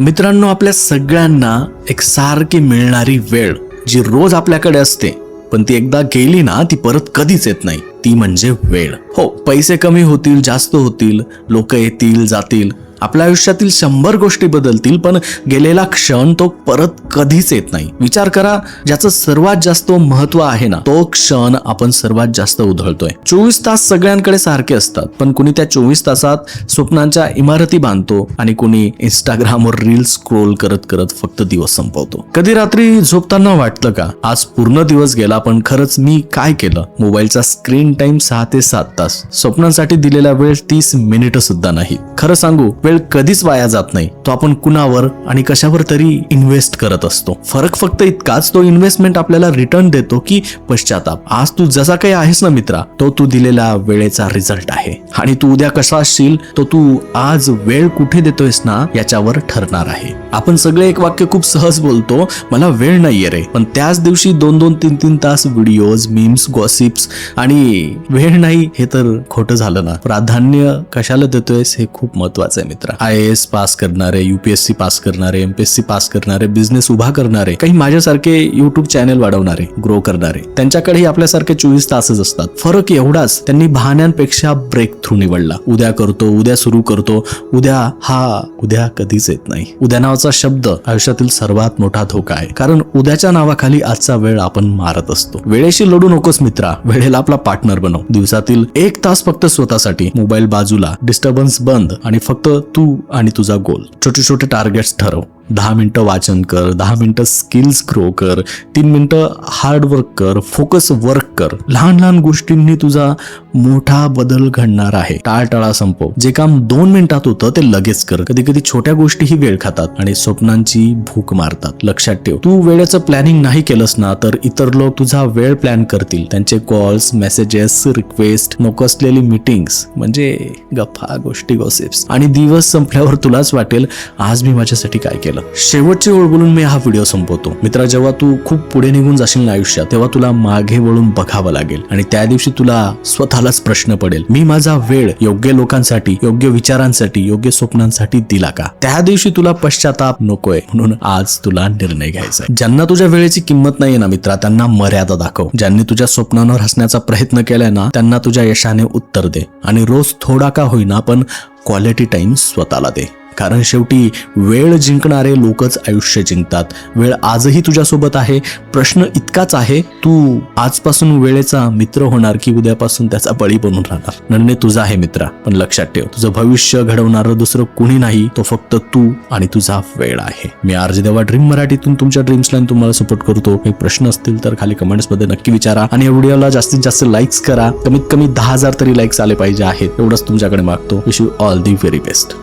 मित्रांनो आपल्या सगळ्यांना एक सारखी मिळणारी वेळ जी रोज आपल्याकडे असते पण ती एकदा गेली ना ती परत कधीच येत नाही. ती म्हणजे वेळ. हो पैसे कमी होतील जास्त होतील लोक येतील जातील. आपल्या आयुष्यातील शंभर गोष्टी बदलतील पण गेलेला क्षण तो परत कधीच येत नाही. विचार करा ज्याचं सर्वात जास्त महत्त्व आहे ना तो क्षण आपण सर्वात जास्त उधळतोय. चोवीस तास सगळ्यांकडे सारखे असतात पण कुणी त्या चोवीस तासात स्वप्नांच्या इमारती बांधतो आणि कुणी इंस्टाग्रामवर रील स्क्रोल करत करत फक्त दिवस संपवतो. कधी रात्री झोपताना वाटतं का आज पूर्ण दिवस गेला पण खरंच मी काय केलं? मोबाईलचा स्क्रीन टाइम सहा ते सात तास. स्वप्नांसाठी दिलेला वेळ तीस मिनिट सुद्धा नाही. खरं सांगू वेळ कधीच वाया जात नाही. तो आपण कुणावर आणि कशावर तरी इन्व्हेस्ट करत असतो. फरक फक्त इतकाच तो इन्व्हेस्टमेंट आपल्याला रिटर्न देतो की पश्चाताप. आज तू जसा काही आहेस ना मित्रा तो तू दिलेला वेळेचा रिझल्ट आहे. आणि तू उद्या कसा असशील तो तू आज वेळ कुठे देतोयस ना याच्यावर ठरणार आहे. आपण सगळे एक वाक्य खूप सहज बोलतो मला वेळ नाहीये रे. पण त्याच दिवशी दोन दोन तीन तीन तास व्हिडिओज मीम्स गॉसिप्स आणि वेळ नाही हे तर खोटं झालं ना. प्राधान्य कशाला देतोयस हे खूप महत्वाचं आहे मित्र. आय एस पास करणारे युपीएससी पास करणारे एमपीएससी पास करणारे बिझनेस उभा करणारे काही माझ्यासारखे युट्यूब चॅनल वाढवणारे ग्रो करणारे त्यांच्याकडेही आपल्यासारखे चोवीस तासच असतात. फरक एवढाच त्यांनी बहाण्यांपेक्षा ब्रेक थ्रू निवडला. उद्या करतो उद्या सुरू करतो उद्या हा उद्या कधीच येत नाही. उद्या नावाचा शब्द आयुष्यातील सर्वात मोठा धोका आहे. कारण उद्याच्या नावाखाली आजचा वेळ आपण मारत असतो. वेळेशी लढू नकोस मित्रा. वेळेला आपला पार्टनर बनव. दिवसातील एक तास फक्त स्वतःसाठी. मोबाईल बाजूला. डिस्टर्बन्स बंद. आणि फक्त तू आणि तुझा गोल. छोटे छोटे टार्गेट्स ठरव. दहा मिनटं वाचन कर दहा मिनटं स्किल्स ग्रो कर तीन मिनटं हार्डवर्क कर फोकस वर्क कर. लहान लहान गोष्टींनी तुझा मोठा बदल घडणार आहे. टाळटाळा संपव. जे काम दोन मिनिटात होतं ते लगेच कर. कधी कधी छोट्या गोष्टीही वेळ खातात आणि स्वप्नांची भूक मारतात. लक्षात ठेव. तू वेळेचं प्लॅनिंग नाही केलंस ना तर इतर लोक तुझा वेळ प्लॅन करतील. त्यांचे कॉल्स मेसेजेस रिक्वेस्ट नको असलेली मीटिंग्स म्हणजे गप्पा गोष्टी गॉसिप्स आणि दिवस संपल्यावर तुलाच वाटेल आज मी माझ्यासाठी काय केलं? शेवटची ओळ बोलून मी हा व्हिडिओ संपवतो. मित्रा जेव्हा तू खूप पुढे निघून जाशील ना आयुष्यात तेव्हा तुला मागे वळून बघावं लागेल. आणि त्या दिवशी तुला स्वतःलाच प्रश्न पडेल मी माझा वेळ योग्य लोकांसाठी योग्य विचारांसाठी योग्य स्वप्नांसाठी दिला का? त्या दिवशी तुला पश्चाताप नकोय म्हणून आज तुला निर्णय घ्यायचा ज्यांना तुझ्या वेळेची किंमत नाहीये ना मित्रा त्यांना मर्यादा दाखव. ज्यांनी तुझ्या स्वप्नांवर हसण्याचा प्रयत्न केलाय ना त्यांना तुझ्या यशाने उत्तर दे. आणि रोज थोडा का होईना पण क्वालिटी टाइम स्वतःला दे. कारण शेवटी वेळ जिंकणारे लोकच आयुष्य जिंकतात. वेळ आजही तुझ्यासोबत आहे. प्रश्न इतकाच आहे तू आजपासून वेळेचा मित्र होणार की उद्यापासून त्याचा बळी बनून राहणार? निर्णय तुझा आहे मित्रा पण लक्षात ठेव. तुझं भविष्य घडवणारं दुसरं कुणी नाही. तो फक्त तू आणि तुझा वेळ आहे. मी आरजे देवा ड्रीम मराठीतून तुमच्या ड्रीम्स लाईन तुम्हाला सपोर्ट करतो. काही प्रश्न असतील तर खाली कमेंट्समध्ये नक्की विचारा. आणि या व्हिडिओला जास्तीत जास्त लाईक्स करा. कमीत कमी दहा हजार तरी लाईक्स आले पाहिजे आहेत. एवढंच तुमच्याकडे मागतो. Wish you all the very best